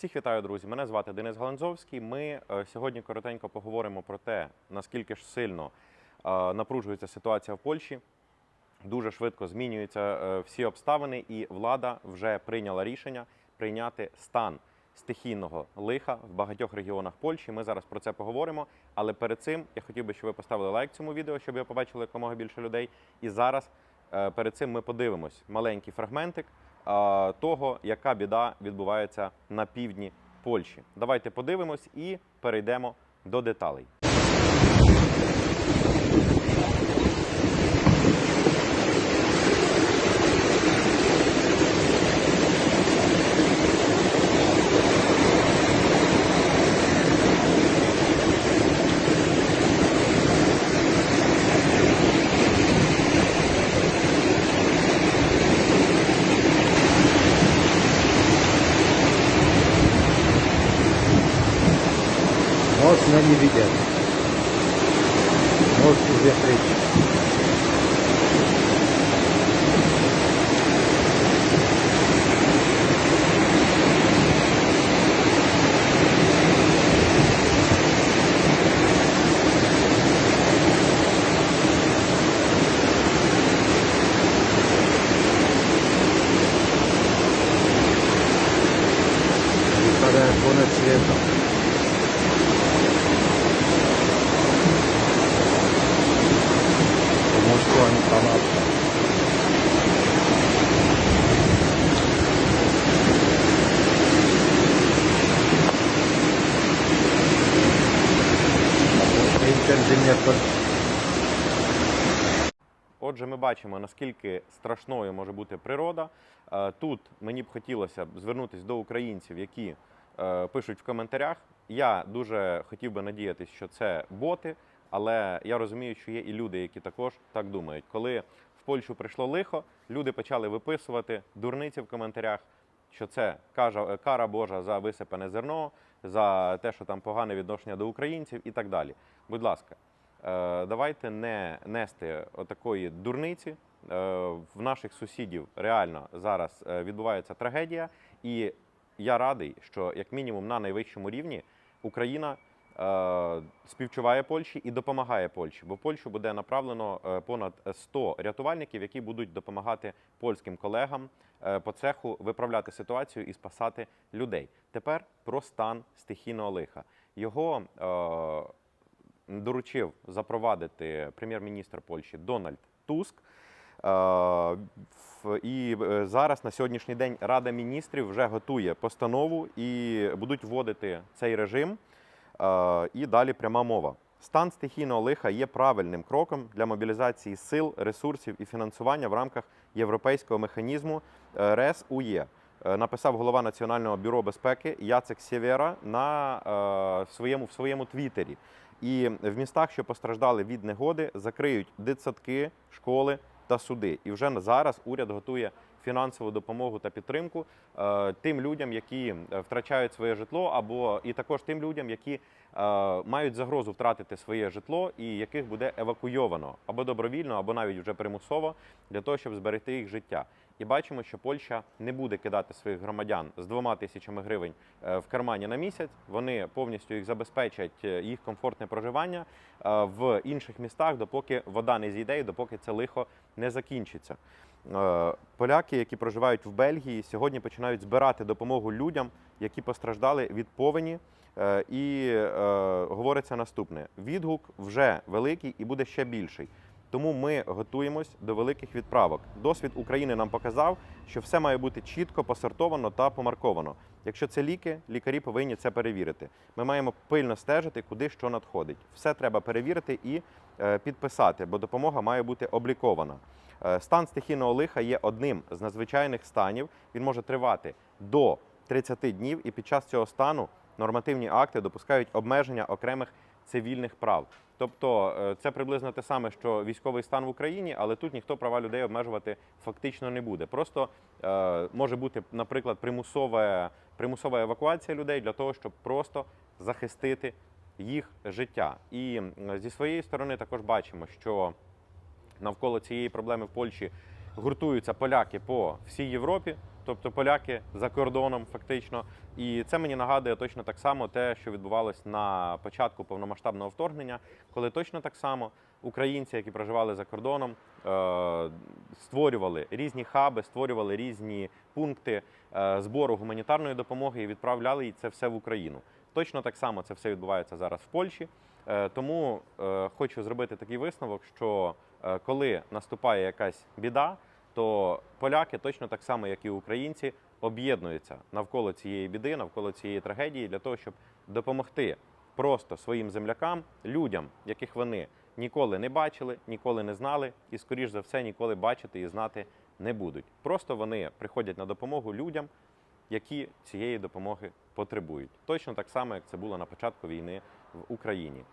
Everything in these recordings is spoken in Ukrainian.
Всіх вітаю, друзі. Мене звати Денис Галанзовський. Ми е, сьогодні коротенько поговоримо про те, наскільки ж сильно е, напружується ситуація в Польщі. Дуже швидко змінюються е, всі обставини, і влада вже прийняла рішення прийняти стан стихійного лиха в багатьох регіонах Польщі. Ми зараз про це поговоримо. Але перед цим я хотів би, щоб ви поставили лайк цьому відео, щоб його побачили якомога більше людей. І зараз перед цим ми подивимось маленький фрагментик того, яка біда відбувається на півдні Польщі. Давайте подивимось і перейдемо до деталей. меня не видят. Может, уже встречи. para ponerse Отже, ми бачимо, наскільки страшною може бути природа. Е, Тут мені б хотілося звернутися до українців, які е, пишуть в коментарях. Я дуже хотів би надіятися, що це боти, але я розумію, що є і люди, які також так думають. Коли в Польщу прийшло лихо, люди почали виписувати дурниці в коментарях, що це кара Божа за висипане зерно, за те, що там погане відношення до українців і так далі. Будь ласка, давайте не нести отакої дурниці. Е, В наших сусідів реально зараз е, відбувається трагедія, і я радий, що як мінімум на найвищому рівні Україна е, співчуває Польщі і допомагає Польщі, бо в Польщу буде направлено е, понад 100 рятувальників, які будуть допомагати польським колегам е, по цеху виправляти ситуацію і спасати людей. Тепер про стан стихійного лиха. Його е, доручив запровадити прем'єр-міністр Польщі Дональд Туск. Е, І е, зараз на сьогоднішній день Рада міністрів вже готує постанову і будуть вводити цей режим. Е, І далі пряма мова. Стан стихійного лиха є правильним кроком для мобілізації сил, ресурсів і фінансування в рамках європейського механізму РЕС УЄ. Написав голова Національного бюро безпеки Яцек Сєвєра на е, своєму в своєму твіттері. І в містах, що постраждали від негоди, закриють дитсадки, школи та суди. І вже зараз уряд готує фінансову допомогу та підтримку е, тим людям, які е, втрачають своє житло, або і також тим людям, які е, мають загрозу втратити своє житло, і яких буде евакуйовано або добровільно, або навіть вже примусово для того, щоб зберегти їх життя. І бачимо, що Польща не буде кидати своїх громадян з двома тисячами гривень в кармані на місяць. Вони повністю їх забезпечать їх комфортне проживання в інших містах, допоки вода не зійде і допоки це лихо не закінчиться. Е, Поляки, які проживають в Бельгії, сьогодні починають збирати допомогу людям, які постраждали від повені. Е, І е, говориться наступне: відгук вже великий і буде ще більший. Тому ми готуємось до великих відправок. Досвід України нам показав, що все має бути чітко посортовано та помарковано. Якщо це ліки, лікарі повинні це перевірити. Ми маємо пильно стежити, куди що надходить. Все треба перевірити і е, підписати, бо допомога має бути облікована. Е, Стан стихійного лиха є одним з надзвичайних станів. Він може тривати до 30 днів, і під час цього стану нормативні акти допускають обмеження окремих цивільних прав. Тобто е, це приблизно те саме, що військовий стан в Україні, але тут ніхто права людей обмежувати фактично не буде. Просто е, може бути, наприклад, примусова, примусова евакуація людей для того, щоб просто захистити їх життя. І зі своєї сторони також бачимо, що навколо цієї проблеми в Польщі гуртуються поляки по всій Європі. Тобто поляки за кордоном, фактично. І це мені нагадує точно так само те, що відбувалось на початку повномасштабного вторгнення, коли точно так само українці, які проживали за кордоном, е, створювали різні хаби, створювали різні пункти е, збору гуманітарної допомоги і відправляли це все в Україну. Точно так само це все відбувається зараз в Польщі. Е, Тому хочу зробити такий висновок, що коли наступає якась біда, то поляки точно так само, як і українці, об'єднуються навколо цієї біди, навколо цієї трагедії для того, щоб допомогти просто своїм землякам, людям, яких вони ніколи не бачили, ніколи не знали, і, скоріш за все, ніколи бачити і знати не будуть. Просто вони приходять на допомогу людям, які цієї допомоги потребують. Точно так само, як це було на початку війни в Україні.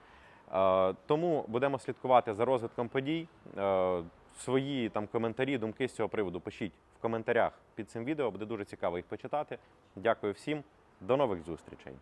Е, Тому будемо слідкувати за розвитком подій. Е, Свої там коментарі, думки з цього приводу пишіть в коментарях під цим відео. Буде дуже цікаво їх почитати. Дякую всім, до нових зустрічей.